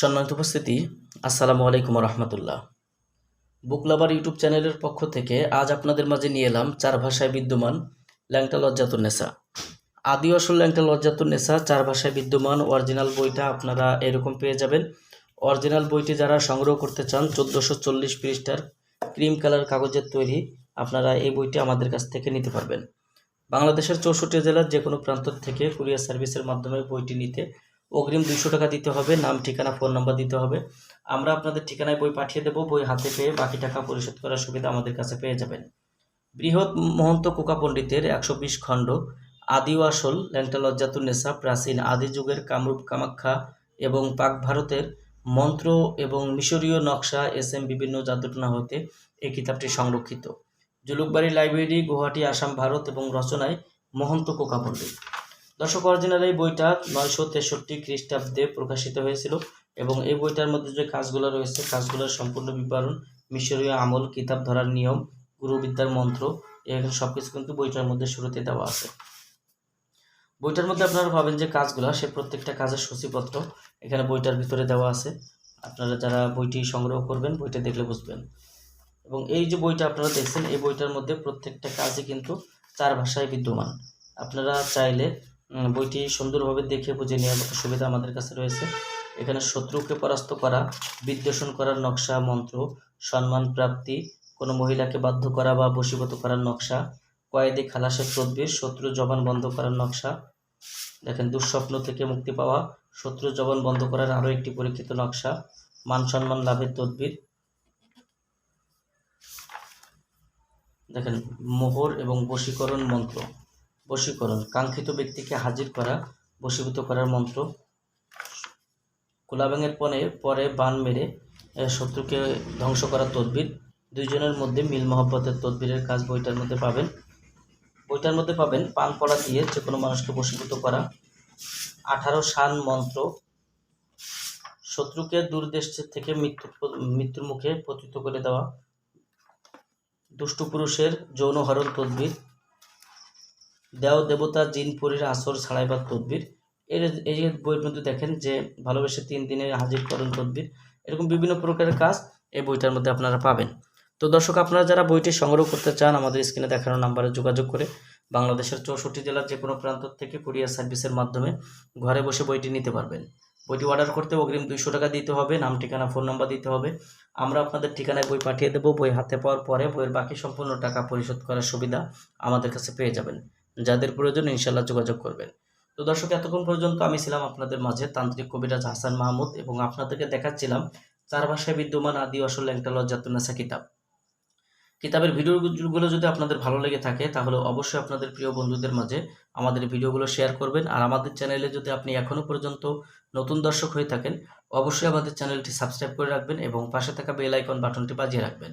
সম্মানিত উপস্থিতি, আসসালামু আলাইকুম রহমতুল্লাহ বুক লাভার ইউটিউব চ্যানেলের পক্ষ থেকে আজ আপনাদের মাঝে নিয়ে এলাম চার ভাষায় বিদ্যমান ল্যাংটা লজ্জাতুন নেশা। আদি আসল ল্যাংটা লজ্জাতুন নেশা চার ভাষায় বিদ্যমান অরিজিনাল বইটা আপনারা এরকম পেয়ে যাবেন। অরিজিনাল বইটি যারা সংগ্রহ করতে চান, চোদ্দোশো চল্লিশ পৃষ্ঠার ক্রিম কালার কাগজের তৈরি, আপনারা এই বইটি আমাদের কাছ থেকে নিতে পারবেন। বাংলাদেশের চৌষট্টি জেলার যে কোনো প্রান্ত থেকে কুরিয়ার সার্ভিসের মাধ্যমে বইটি নিতে অগ্রিম দুশো টাকা দিতে হবে, নাম, ঠিকানা ফোন নাম্বার দিতে হবে। আমরা আপনাদের ঠিকানায় বই পাঠিয়ে দেবো, বই হাতে পেয়ে বাকি টাকা পরিশোধ করার সুবিধা আমাদের কাছে পেয়ে যাবেন। বৃহৎ মহন্ত কোকা পণ্ডিতের একশো বিশ খণ্ড আদি আসল, ল্যাংটা প্রাচীন আদি যুগের কামরূপ কামাখ্যা এবং পাক ভারতের মন্ত্র এবং মিশরীয় নকশা এস এম বিভিন্ন জাদুটনা হতে এই কিতাবটি সংরক্ষিত। জুলুকবাড়ি লাইব্রেরি, গুয়াহাটি, আসাম, ভারত এবং রচনায় মহন্ত কোকা পণ্ডিত। দর্শক অরিজিনাল এই বইটা নয়শো তেষট্টি খ্রিস্টাব্দে প্রকাশিত হয়েছিল এবং এই বইটার মধ্যে যে কাজগুলো রয়েছে, কাজগুলোর সম্পূর্ণ বিবরণ, মিশরীয় আমল, কিতাব ধরার নিয়ম, গুরুবিদ্যার মন্ত্র, এখানে সব কিছু কিন্তু বইটার মধ্যে শুরুতে দেওয়া আছে। বইটার মধ্যে আপনারা পাবেন যে কাজগুলো, সে প্রত্যেকটা কাজের সূচিপত্র এখানে বইটার ভিতরে দেওয়া আছে। আপনারা যারা বইটি সংগ্রহ করবেন, বইটা দেখলে বুঝবেন। এবং এই যে বইটা আপনারা দেখছেন, এই বইটার মধ্যে প্রত্যেকটা কাজই কিন্তু চার ভাষায় বিদ্যমান। আপনারা চাইলে বইটি সুন্দরভাবে দেখে বুঝে নেওয়ার মতো সুবিধা আমাদের কাছে রয়েছে। এখানে শত্রুকে পরাস্ত করা, বিদ্বেষণ করার নকশা, মন্ত্র, সম্মান প্রাপ্তি, কোনো মহিলাকে বাধ্য করা বা বশীভূত করার নকশা, কয়েদি খালাসের তদবির, শত্রু জবান বন্ধ করার নকশা, দেখেন দুঃস্বপ্ন থেকে মুক্তি পাওয়া, শত্রু জবান বন্ধ করার আরও একটি পরীক্ষিত নকশা, মান সম্মান লাভের তদবির। দেখেন মোহর এবং বশীকরণ মন্ত্র। বশীকরণ, কাঙ্ক্ষিত ব্যক্তিকে হাজির করা, বশীভূত করার মন্ত্র। কোলাব্যাঙের পরে পরে বান মেরে শত্রুকে ধ্বংস করার তদবির। দুইজনের মধ্যে মিল মহব্বতের তদবিরের কাজ বইটার মধ্যে পাবেন। বইটার মধ্যে পাবেন পান পড়া দিয়ে যে কোনো মানুষকে বশীভূত করা। আঠারো সান মন্ত্র। শত্রুকে দূরদেশ থেকে মৃত্যু, মৃত্যুর মুখে পতিত করে দেওয়া। দুষ্টু পুরুষের যৌন হরণ তদবির। দেও দেবতা জিন আসর ছাড়াইবার তদবির। এর, এই বইয়ের মধ্যে দেখেন যে ভালোবেসে তিন দিনে হাজির করণ তদবির। এরকম বিভিন্ন প্রকারের কাজ এই বইটার মধ্যে আপনারা পাবেন। তো দর্শক, আপনারা যারা বইটি সংগ্রহ করতে চান, আমাদের স্ক্রিনে দেখানো নাম্বারে যোগাযোগ করে বাংলাদেশের চৌষট্টি জেলার যে কোনো প্রান্ত থেকে কুরিয়ার সার্ভিসের মাধ্যমে ঘরে বসে বইটি নিতে পারবেন। বইটি অর্ডার করতে অগ্রিম দুইশো টাকা দিতে হবে, নাম, ঠিকানা ফোন নাম্বার দিতে হবে। আমরা আপনাদের ঠিকানায় বই পাঠিয়ে দেবো। বই হাতে পাওয়ার পরে বইয়ের বাকি সম্পূর্ণ টাকা পরিশোধ করার সুবিধা আমাদের কাছে পেয়ে যাবেন। যাদের প্রয়োজন ইনশাল্লাহ যোগাযোগ করবেন। তো দর্শক, এতক্ষণ পর্যন্ত আমি ছিলাম আপনাদের মাঝে তান্ত্রিক কবিরাজ হাসান মাহমুদ এবং আপনাদেরকে দেখাচ্ছিলাম চার ভাষায় বিদ্যমান আদি আসল ল্যাংটা লজ্জাতুন্নেসা কিতাব। কিতাবের ভিডিওগুলো যদি আপনাদের ভালো লেগে থাকে, তাহলে অবশ্যই আপনাদের প্রিয় বন্ধুদের মাঝে আমাদের ভিডিওগুলো শেয়ার করবেন। আর আমাদের চ্যানেলে যদি আপনি এখনও পর্যন্ত নতুন দর্শক হয়ে থাকেন, অবশ্যই আমাদের চ্যানেলটি সাবস্ক্রাইব করে রাখবেন এবং পাশে থাকা বেল আইকন বাটনটি বাজিয়ে রাখবেন।